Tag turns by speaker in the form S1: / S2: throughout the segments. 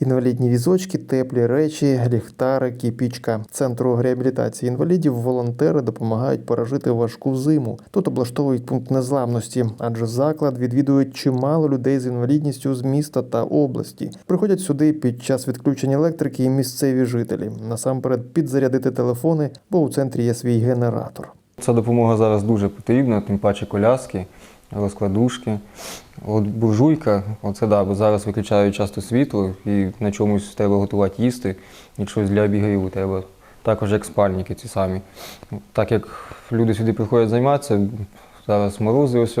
S1: Інвалідні візочки, теплі речі, ліхтари, кіпічка. Центру реабілітації інвалідів волонтери допомагають пережити важку зиму. Тут облаштовують пункт незламності, адже заклад відвідують чимало людей з інвалідністю з міста та області. Приходять сюди під час відключення електрики і місцеві жителі. Насамперед підзарядити телефони, бо у центрі є свій генератор.
S2: Ця допомога зараз дуже потрібна, тим паче коляски, розкладушки. От буржуйка, оце да, бо зараз виключають часто світло і на чомусь треба готувати їсти, і щось для обігріву треба. Також як спальники ці самі. Так як люди сюди приходять займатися, зараз морози ось.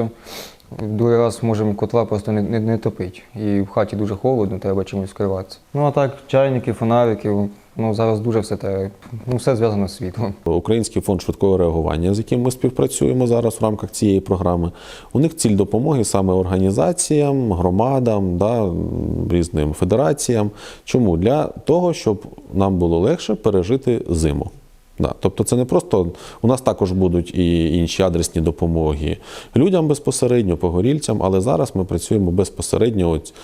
S2: Другий раз можемо котла просто не, не, не топити. І в хаті дуже холодно, треба чимось скриватися. Ну а так, чайники, фонарики, ну зараз дуже все те, ну все зв'язано з світлом.
S3: Український фонд швидкого реагування, з яким ми співпрацюємо зараз в рамках цієї програми. У них ціль допомоги саме організаціям, громадам, да, різним федераціям. Чому? Для того, щоб нам було легше пережити зиму. Да, тобто це не просто у нас також будуть і інші адресні допомоги людям безпосередньо, погорільцям, але зараз ми працюємо безпосередньо от,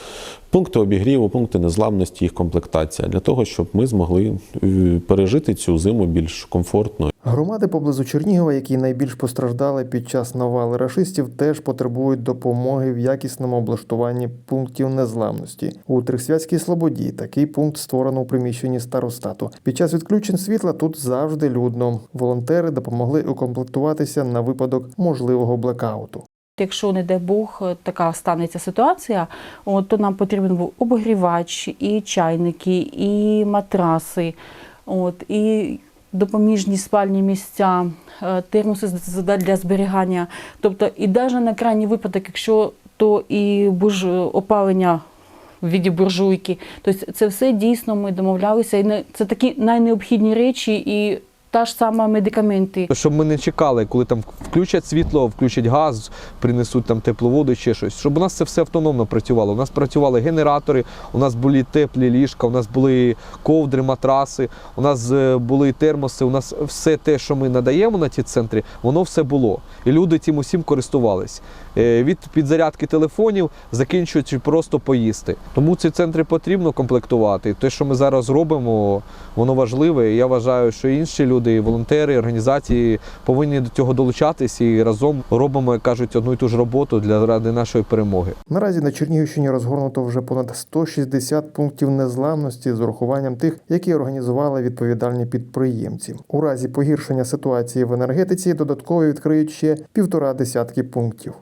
S3: пункти обігріву, пункти незламності, їх комплектація для того, щоб ми змогли е, пережити цю зиму більш комфортно.
S1: Громади поблизу Чернігова, які найбільш постраждали під час навали рашистів, теж потребують допомоги в якісному облаштуванні пунктів незламності. У Трисвятській Слободі такий пункт створено у приміщенні старостату. Під час відключень світла тут завжди людно. Волонтери допомогли укомплектуватися на випадок можливого блекауту.
S4: Якщо, не дай Бог, така станеться ситуація, от, то нам потрібен був обогрівач, і чайники, і матраси, от, і допоміжні спальні місця, е, термоси для зберігання. Тобто, і навіть на крайній випадок, якщо то і бурж... опалення в віді буржуйки, тобто це все дійсно ми домовлялися. І це такі найнеобхідні речі, і та ж сама медикаменти.
S5: Щоб ми не чекали, коли там включать світло, включать газ, принесуть там теплу воду чи щось. Щоб у нас це все автономно працювало. У нас працювали генератори, у нас були теплі ліжка, у нас були ковдри, матраси, у нас е, були термоси. У нас все те, що ми надаємо на ті центри, воно все було. І люди цим усім користувались. Е, Від підзарядки телефонів закінчуючи просто поїсти. Тому ці центри потрібно комплектувати. Те, що ми зараз робимо, воно важливе. І я вважаю, що інші люди, і волонтери, організації повинні до цього долучатись і разом робимо, як кажуть, одну і ту ж роботу для ради нашої перемоги.
S1: Наразі на Чернігівщині розгорнуто вже понад 160 пунктів незламності з урахуванням тих, які організували відповідальні підприємці. У разі погіршення ситуації в енергетиці додатково відкриють ще півтора десятки пунктів.